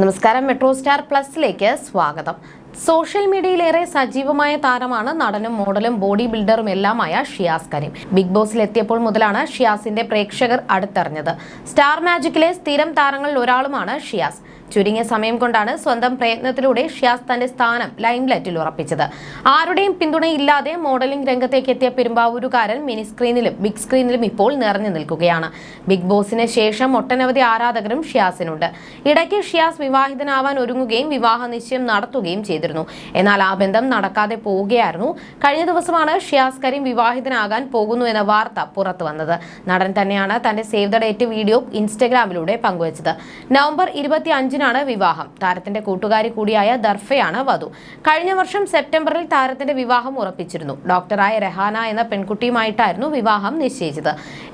നമസ്കാരം metro star പ്ലസിലേക്ക് സ്വാഗതം. Social മീഡിയയിലേറെ സജീവമായ താരമാണ് നടനും മോഡലും ബോഡി ബിൽഡറും എല്ലാമായ ഷിയാസ് കരീം. ബിഗ് ബോസിൽ എത്തിയപ്പോൾ മുതലാണ് ഷിയാസിന്റെ പ്രേക്ഷകർ അടുത്തറിഞ്ഞത്. സ്റ്റാർ മാജിക്കിലെ സ്ഥിരം താരങ്ങളിൽ ഒരാളുമാണ് ഷിയാസ്. ചുരുങ്ങിയ സമയം കൊണ്ടാണ് സ്വന്തം പ്രയത്നത്തിലൂടെ ഷിയാസ് തന്റെ സ്ഥാനം ലൈംലൈറ്റിൽ ഉറപ്പിച്ചത്. ആരുടെയും പിന്തുണയില്ലാതെ മോഡലിംഗ് രംഗത്തേക്ക് എത്തിയ പെരുമ്പാവൂരുകാരൻ മിനി സ്ക്രീനിലും ബിഗ് സ്ക്രീനിലും ഇപ്പോൾ നിറഞ്ഞു നിൽക്കുകയാണ്. ബിഗ് ബോസിന് ശേഷം ഒട്ടനവധി ആരാധകരും ഷിയാസിനുണ്ട്. ഇടയ്ക്ക് ഷിയാസ് വിവാഹിതനാവാൻ ഒരുങ്ങുകയും വിവാഹ നിശ്ചയം നടത്തുകയും ചെയ്തിരുന്നു. എന്നാൽ ആ ബന്ധം നടക്കാതെ പോവുകയായിരുന്നു. കഴിഞ്ഞ ദിവസമാണ് ഷിയാസ് കരീം വിവാഹിതനാകാൻ പോകുന്നു എന്ന വാർത്ത പുറത്തു വന്നത്. നടൻ തന്നെയാണ് തന്റെ സേവ് ദ ഡേറ്റ് വീഡിയോ ഇൻസ്റ്റഗ്രാമിലൂടെ പങ്കുവച്ചത്. നവംബർ ഇരുപത്തി അഞ്ചിനാണ് വിവാഹം. താരത്തിന്റെ കൂട്ടുകാരി കൂടിയായ ദർഫയാണ് വധു. കഴിഞ്ഞ വർഷം സെപ്റ്റംബറിൽ താരത്തിന്റെ വിവാഹം ഉറപ്പിച്ചിരുന്നു. ഡോക്ടറായ രഹാന എന്ന പെൺകുട്ടിയുമായിട്ടായിരുന്നു വിവാഹം നിശ്ചയിച്ചത്.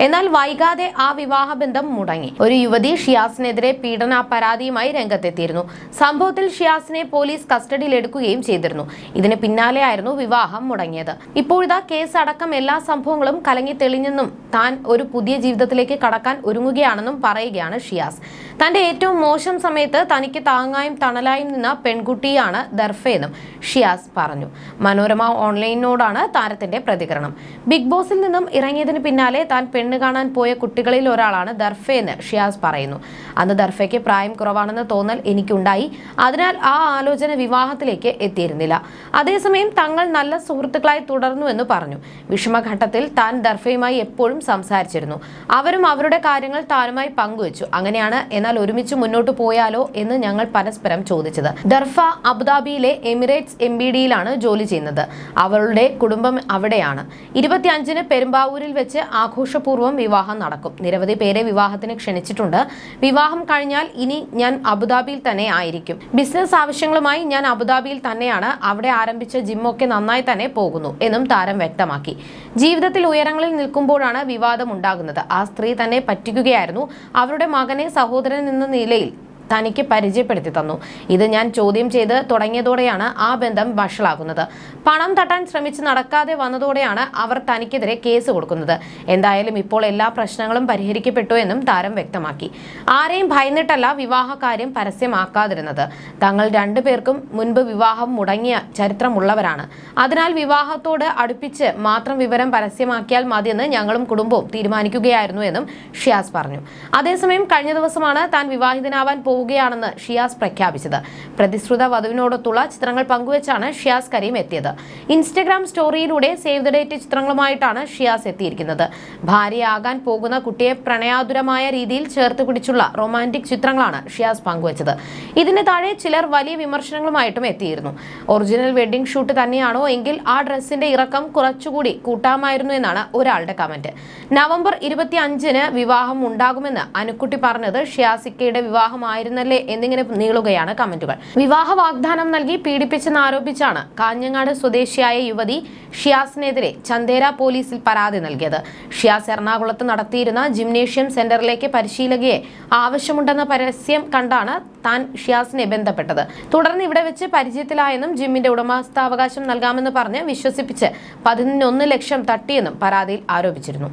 എന്നാൽ വൈകാതെ ആ വിവാഹ ബന്ധം മുടങ്ങി. ഒരു യുവതി ഷിയാസിനെതിരെ പീഡന പരാതിയുമായി രംഗത്തെത്തിയിരുന്നു. സംഭവത്തിൽ ഷിയാസിനെ പോലീസ് കസ്റ്റഡിയിലെടുക്കുകയും ചെയ്തിരുന്നു. ഇതിന് പിന്നാലെയായിരുന്നു വിവാഹം മുടങ്ങിയത്. ഇപ്പോഴിതാ കേസ് അടക്കം എല്ലാ സംഭവങ്ങളും കലങ്ങി തെളിഞ്ഞെന്നും താൻ ഒരു പുതിയ ജീവിതത്തിലേക്ക് കടക്കാൻ ഒരുങ്ങുകയാണെന്നും പറയുകയാണ് ഷിയാസ്. തന്റെ ഏറ്റവും മോശം സമയത്ത് തനിക്ക് താങ്ങായും തണലായും നിന്ന പെൺകുട്ടിയാണ് ദർഫയെന്നും ഷിയാസ് പറഞ്ഞു. മനോരമ ഓൺലൈനോടാണ് താരത്തിന്റെ പ്രതികരണം. ബിഗ് ബോസിൽ നിന്നും ഇറങ്ങിയതിന് പിന്നാലെ താൻ പെണ്ണ് കാണാൻ പോയ കുട്ടികളിൽ ഒരാളാണ് ദർഫയെന്ന് ഷിയാസ് പറയുന്നു. അന്ന് ദർഫയ്ക്ക് പ്രായം കുറവാണെന്ന് തോന്നൽ എനിക്കുണ്ടായി. അതിനാൽ ആ ആലോചന വിവാഹത്തിലേക്ക് എത്തിയിരുന്നില്ല. അതേസമയം തങ്ങൾ നല്ല സുഹൃത്തുക്കളായി തുടർന്നു എന്ന് പറഞ്ഞു. വിഷമഘട്ടത്തിൽ താൻ ദർഫയുമായി എപ്പോഴും സംസാരിച്ചിരുന്നു. അവരും അവരുടെ കാര്യങ്ങൾ താനുമായി പങ്കുവച്ചു. അങ്ങനെയാണ് എന്നാൽ ഒരുമിച്ച് മുന്നോട്ട് പോയാലോ എന്ന് ഞങ്ങൾ പരസ്പരം ചോദിച്ചത്. ദർഫ അബുദാബിയിലെ എമിറേറ്റ്സ് എം ബി ഡിയിലാണ് ജോലി ചെയ്യുന്നത്. അവളുടെ കുടുംബം അവിടെയാണ്. ഇരുപത്തിയഞ്ചിന് പെരുമ്പാവൂരിൽ വെച്ച് ആഘോഷപൂർവം വിവാഹം നടക്കും. നിരവധി പേരെ വിവാഹത്തിന് ക്ഷണിച്ചിട്ടുണ്ട്. വിവാഹം കഴിഞ്ഞാൽ ഇനി ഞാൻ അബുദാബിയിൽ തന്നെ ആയിരിക്കും. ബിസിനസ് ആവശ്യങ്ങളുമായി ഞാൻ അബുദാബിയിൽ തന്നെയാണ്. അവിടെ ആരംഭിച്ച ജിമ്മൊക്കെ നന്നായി തന്നെ പോകുന്നു എന്നും താരം വ്യക്തമാക്കി. ജീവിതത്തിൽ ഉയരങ്ങളിൽ നിൽക്കുമ്പോഴാണ് വിവാദം ഉണ്ടാകുന്നത്. ആ സ്ത്രീ തന്നെ പറ്റിക്കുകയായിരുന്നു. അവരുടെ മകനെ സഹോദരൻ എന്ന നിലയിൽ തനിക്ക് പരിചയപ്പെടുത്തി തന്നു. ഇത് ഞാൻ ചോദ്യം ചെയ്ത് തുടങ്ങിയതോടെയാണ് ആ ബന്ധം വഷളാകുന്നത്. പണം തട്ടാൻ ശ്രമിച്ച് നടക്കാതെ വന്നതോടെയാണ് അവർ തനിക്കെതിരെ കേസ് കൊടുക്കുന്നത്. എന്തായാലും ഇപ്പോൾ എല്ലാ പ്രശ്നങ്ങളും പരിഹരിക്കപ്പെട്ടു എന്നും താരം വ്യക്തമാക്കി. ആരെയും ഭയന്നിട്ടല്ല വിവാഹ കാര്യം പരസ്യമാക്കാതിരുന്നത്. തങ്ങൾ രണ്ടുപേർക്കും മുൻപ് വിവാഹം മുടങ്ങിയ ചരിത്രമുള്ളവരാണ്. അതിനാൽ വിവാഹത്തോട് അടുപ്പിച്ച് മാത്രം വിവരം പരസ്യമാക്കിയാൽ മതിയെന്ന് ഞങ്ങളും കുടുംബവും തീരുമാനിക്കുകയായിരുന്നു എന്നും ഷിയാസ് പറഞ്ഞു. അതേസമയം കഴിഞ്ഞ ദിവസമാണ് താൻ വിവാഹിതനാവാൻ പോവുകയാണെന്ന് ഷിയാസ് പ്രഖ്യാപിച്ചത്. പ്രതിശ്രുത വധുവിനോടൊത്തുള്ള ചിത്രങ്ങൾ പങ്കുവച്ചാണ് ഷിയാസ് കരീം എത്തിയത്. ഇൻസ്റ്റഗ്രാം സ്റ്റോറിയിലൂടെ സേവ് ദ ഡേറ്റ് ചിത്രങ്ങളുമായിട്ടാണ് ഷിയാസ് എത്തിയിരിക്കുന്നത്. ഭാര്യയാകാൻ പോകുന്ന കുട്ടിയെ പ്രണയാതുരമായ രീതിയിൽ ചേർത്ത് പിടിച്ചുള്ള റൊമാന്റിക് ചിത്രങ്ങളാണ് ഷിയാസ് പങ്കുവച്ചത്. ഇതിന് താഴെ ചിലർ വലിയ വിമർശനങ്ങളുമായിട്ടും എത്തിയിരുന്നു. ഒറിജിനൽ വെഡ്ഡിംഗ് ഷൂട്ട് തന്നെയാണോ എങ്കിൽ ആ ഡ്രസ്സിന്റെ ഇറക്കം കുറച്ചുകൂടി കൂട്ടാമായിരുന്നു എന്നാണ് ഒരാളുടെ കമന്റ്. നവംബർ ഇരുപത്തി അഞ്ചിന് വിവാഹം ഉണ്ടാകുമെന്ന് അനുക്കുട്ടി പറഞ്ഞത് ഷിയാസിക്കയുടെ വിവാഹമായിരുന്നല്ലേ എന്നിങ്ങനെ നീളുകയാണ് കമന്റുകൾ. വിവാഹ വാഗ്ദാനം നൽകി പീഡിപ്പിച്ചെന്ന് ആരോപിച്ചാണ് കാഞ്ഞങ്ങാട് സ്വദേശിയായ യുവതി ഷിയാസിനെതിരെ ചന്ദേര പോലീസിൽ പരാതി നൽകിയത്. ഷിയാസ് എറണാകുളത്ത് നടത്തിയിരുന്ന ജിംനേഷ്യം സെന്ററിലേക്ക് പരിശീലകയെ ആവശ്യമുണ്ടെന്ന പരസ്യം കണ്ടാണ് താൻ ഷിയാസിനെ ബന്ധപ്പെട്ടത്. തുടർന്ന് ഇവിടെ വെച്ച് പരിചയത്തിലായെന്നും ജിമ്മിന്റെ ഉടമസ്ഥാവകാശം നൽകാമെന്ന് പറഞ്ഞ് വിശ്വസിപ്പിച്ച് പതിനൊന്ന് ലക്ഷം തട്ടിയെന്നും പരാതിയിൽ ആരോപിച്ചിരുന്നു.